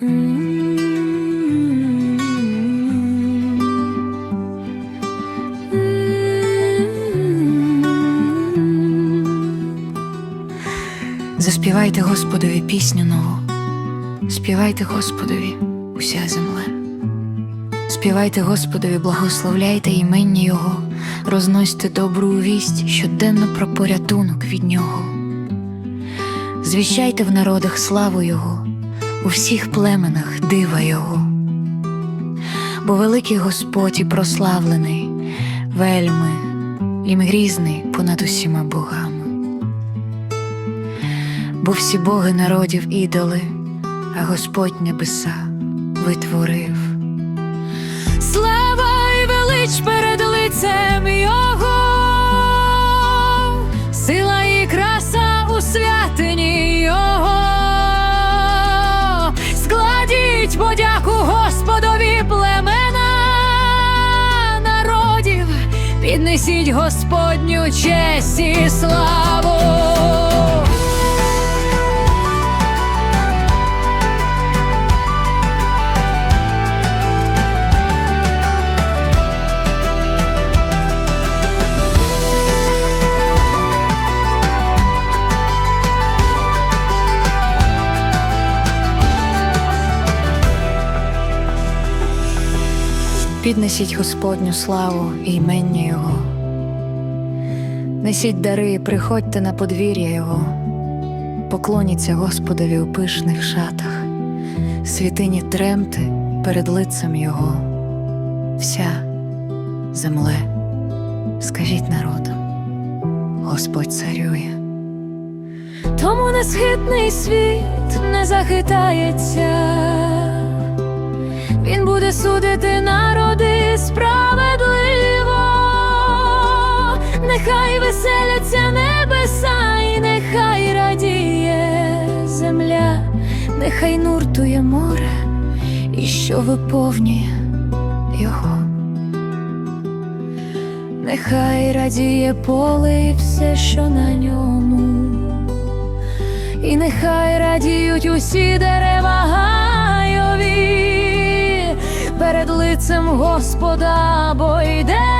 Заспівайте Господові пісню нову, співайте Господові уся земле, співайте Господові, благословляйте імені Його, розносьте добру вість щоденно про порятунок від Нього, звіщайте в народах славу Його у всіх племенах дива Його. Бо великий Господь і прославлений, вельми, ім грізний понад усіма богами. Бо всі боги народів ідоли, а Господь небеса витворив. Слава і велич перед піднесіть Господню честь і славу. Піднесіть Господню славу і імення Його. Несіть дари, і приходьте на подвір'я Його, поклоніться Господові у пишних шатах, світині тремте перед лицем Його. Вся земле, скажіть народам, Господь царює. Тому несхитний світ не захитається, він буде судити народи справедливо, нехай веселяться небеса, і нехай радіє земля, нехай нуртує море, і що виповнює його. Нехай радіє поле і все, що на ньому. І нехай радіють усі дерева Господа, бо йде,